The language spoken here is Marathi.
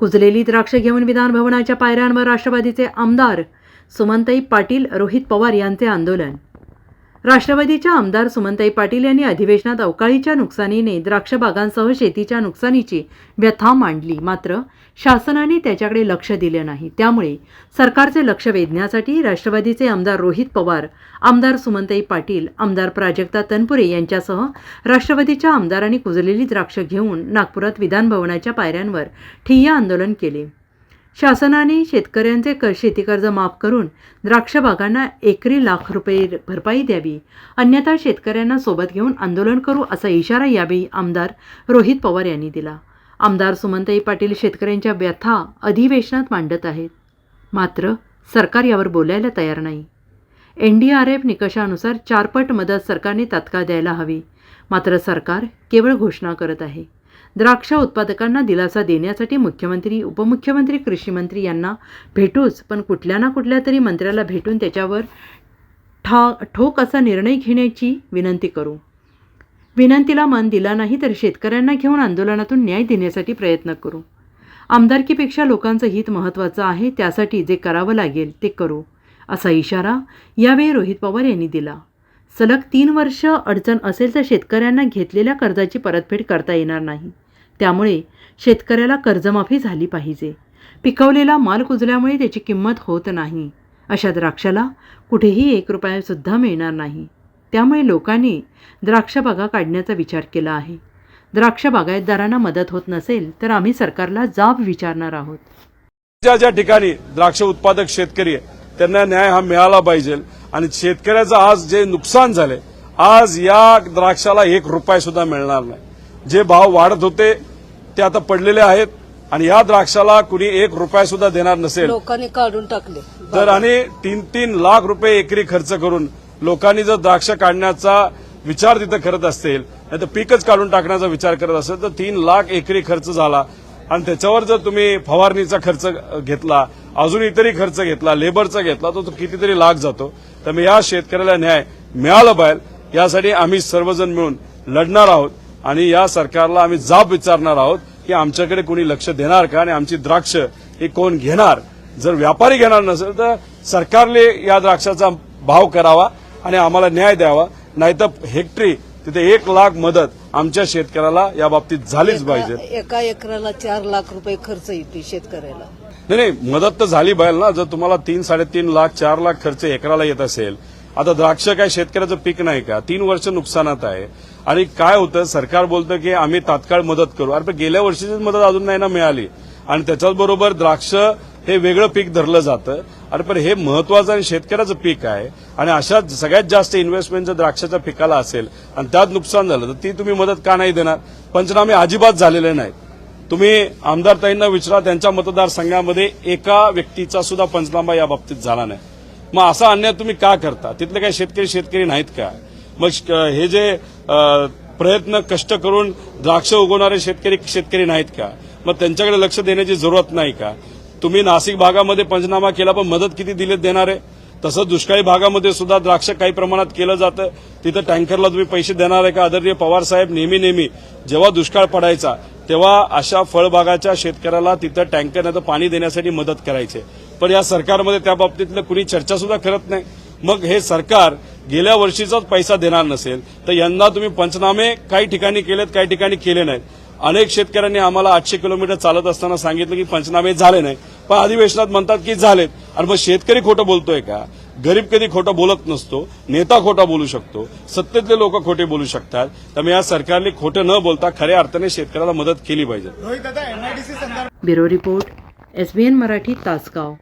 कुजलेली द्राक्ष घेऊन विधान भवनाच्या पायऱ्यांवर राष्ट्रवादीचे आमदार सुमनताई पाटील रोहित पवार यांचे आंदोलन. राष्ट्रवादीच्या आमदार सुमनताई पाटील यांनी अधिवेशनात अवकाळीच्या नुकसानीने द्राक्ष बागांसह शेतीच्या नुकसानीची व्यथा मांडली. मात्र शासनाने त्याच्याकडे लक्ष दिले नाही. त्यामुळे सरकारचे लक्ष वेधण्यासाठी राष्ट्रवादीचे आमदार रोहित पवार आमदार सुमनताई पाटील आमदार प्राजक्ता तनपुरे यांच्यासह राष्ट्रवादीच्या आमदारांनी कुजलेली द्राक्ष घेऊन नागपुरात विधानभवनाच्या पायऱ्यांवर ठिय्या आंदोलन केले. शासनाने शेतकऱ्यांचे कर शेती कर्ज माफ करून द्राक्ष बागांना एकरी लाख रुपये भरपाई द्यावी. अन्यथा शेतकऱ्यांना सोबत घेऊन आंदोलन करू असा इशारा यावेळी आमदार रोहित पवार यांनी दिला. आमदार सुमंताई पाटील शेतकऱ्यांच्या व्यथा अधिवेशनात मांडत आहेत. मात्र सरकार यावर बोलायला तयार नाही. एन डी आर एफ निकषानुसार चारपट मदत सरकारने तात्काळ द्यायला हवी. मात्र सरकार केवळ घोषणा करत आहे. द्राक्ष उत्पादकांना दिलासा देण्यासाठी मुख्यमंत्री उपमुख्यमंत्री कृषीमंत्री यांना भेटूच पण कुठल्या ना कुठल्या तरी मंत्र्याला भेटून त्याच्यावर ठा ठोक असा निर्णय घेण्याची विनंती करू. विनंतीला मान दिला नाही तर शेतकऱ्यांना घेऊन आंदोलनातून न्याय देण्यासाठी प्रयत्न करू. आमदारकीपेक्षा लोकांचं हित महत्त्वाचं आहे त्यासाठी जे करावं लागेल ते करू असा इशारा यावेळी रोहित पवार यांनी दिला. सलग तीन वर्ष अडचण असेल तर शेतकऱ्यांना घेतलेल्या कर्जाची परतफेड करता येणार नाही. त्यामुळे शेतकऱ्याला कर्जमाफी झाली पाहिजे. पिकवलेला माल कुजल्यामुळे त्याची किंमत होत नाही. अशा द्राक्षाला कुठेही एक रुपयासुद्धा मिळणार नाही. त्यामुळे लोकांनी द्राक्षबागा काढण्याचा विचार केला आहे. द्राक्ष बागायतदारांना मदत होत नसेल तर आम्ही सरकारला जाब विचारणार आहोत. ज्या ज्या ठिकाणी द्राक्ष उत्पादक शेतकरी आहे त्यांना न्याय हा मिळाला पाहिजे आणि शेतकऱ्याचं आज जे नुकसान झाले आज या द्राक्षाला एक रुपया सुद्धा मिळणार नाही. जे भाव वाढत होते ते आता पडलेले आहेत आणि या द्राक्षाला कुणी एक रुपया सुद्धा देणार नसेल. लोकांनी काढून टाकले. तर आणि तीन तीन लाख रुपये एकरी खर्च करून लोकांनी जर द्राक्ष काढण्याचा विचार तिथं करत असतील नाही तर पीकच काढून टाकण्याचा विचार करत असेल तर तीन लाख एकरी खर्च झाला. आणि त्याच्यावर जर तुम्ही फवारणीचा खर्च घेतला अजून इतरही खर्च घेतला लेबरचा घेतला तर तो कितीतरी लाख जातो. त्यामुळे या शेतकऱ्याला न्याय मिळाला पाहिजे. यासाठी आम्ही सर्वजण मिळून लढणार आहोत आणि या सरकारला आम्ही जाब विचारणार आहोत. की आमच्याकडे कोणी लक्ष देणार का आणि आमची द्राक्ष हे कोण घेणार? जर व्यापारी घेणार नसेल तर सरकारने या द्राक्षाचा भाव करावा आणि आम्हाला न्याय द्यावा. नाहीतर हेक्टरी तिथे एक लाख मदत आमच्या शेतकऱ्याला या बाबतीत झालीच पाहिजे. एका- एका एकराला चार लाख रुपये खर्च येते शेतकऱ्याला. नाही नाही मदत तर झाली पाहिजे ना. जर तुम्हाला तीन साडेतीन लाख चार लाख खर्च एकराला येत असेल आता द्राक्ष काय शेतकऱ्याचं पीक नाही का? तीन वर्ष नुकसानात आहे. आणि काय होतं? सरकार बोलतं की आम्ही तात्काळ मदत करू. अरे गेल्या वर्षीचीच मदत अजून नाही ना मिळाली. आणि त्याच्याच बरोबर द्राक्ष हे वेगळं पीक धरलं जातं. अरे पण हे महत्वाचं आणि शेतकऱ्याचं पीक आहे. आणि अशा सगळ्यात जास्त इन्व्हेस्टमेंट जर द्राक्षाच्या पिकाला असेल आणि त्यात नुकसान झालं तर ती तुम्ही मदत का नाही देणार? पंचनामे अजिबात झालेले नाहीत. तुम्ही आमदार ताईंना विचारा त्यांच्या मतदारसंघामध्ये एका व्यक्तीचा सुद्धा पंचनामा या बाबतीत झाला नाही. मग असा अन्याय तुम्ही का करता? तिथले काही शेतकरी शेतकरी नाहीत का? मग श- हे जे प्रयत्न कष्ट करून द्राक्ष उगवणारे शेतकरी शेतकरी नाहीत का? मग त्यांच्याकडे लक्ष देण्याची जरूरत नाही का? तुम्ही नाशिक भागामध्ये पंचनामा केला पण मदत किती दिली देणार? आहे तसंच दुष्काळी भागामध्ये सुद्धा द्राक्ष काही प्रमाणात केलं जातं. तिथं टँकरला तुम्ही पैसे देणार आहे का? आदरणीय पवार साहेब नेहमी नेहमी जेव्हा दुष्काळ पडायचा तेव्हा अशा फळबागाच्या शेतकऱ्याला तिथं टँकर नाही तर पाणी देण्यासाठी मदत करायचे. पण या सरकारमध्ये त्या बाबतीतलं कुणी चर्चा सुद्धा करत नाही. मग हे सरकार गेल्या वर्षीचाच पैसा देणार नसेल तर यंदा तुम्ही पंचनामे काही ठिकाणी केलेत काही ठिकाणी केले नाहीत. अनेक शेतकऱ्यांनी आम्हाला आठशे किलोमीटर चालत असताना सांगितलं की पंचनामे झाले नाही पण अधिवेशनात म्हणतात की झालेत. आणि मग शेतकरी खोटं बोलतोय का? गरीब कधी खोटं बोलत नसतो नेता खोटा बोलू शकतो सत्तेतले लोक खोटे बोलू शकतात. त्यामुळे या सरकारने खोटं न बोलता खऱ्या अर्थाने शेतकऱ्याला मदत केली पाहिजे. Bureau report S B N Marathi Tasgaon.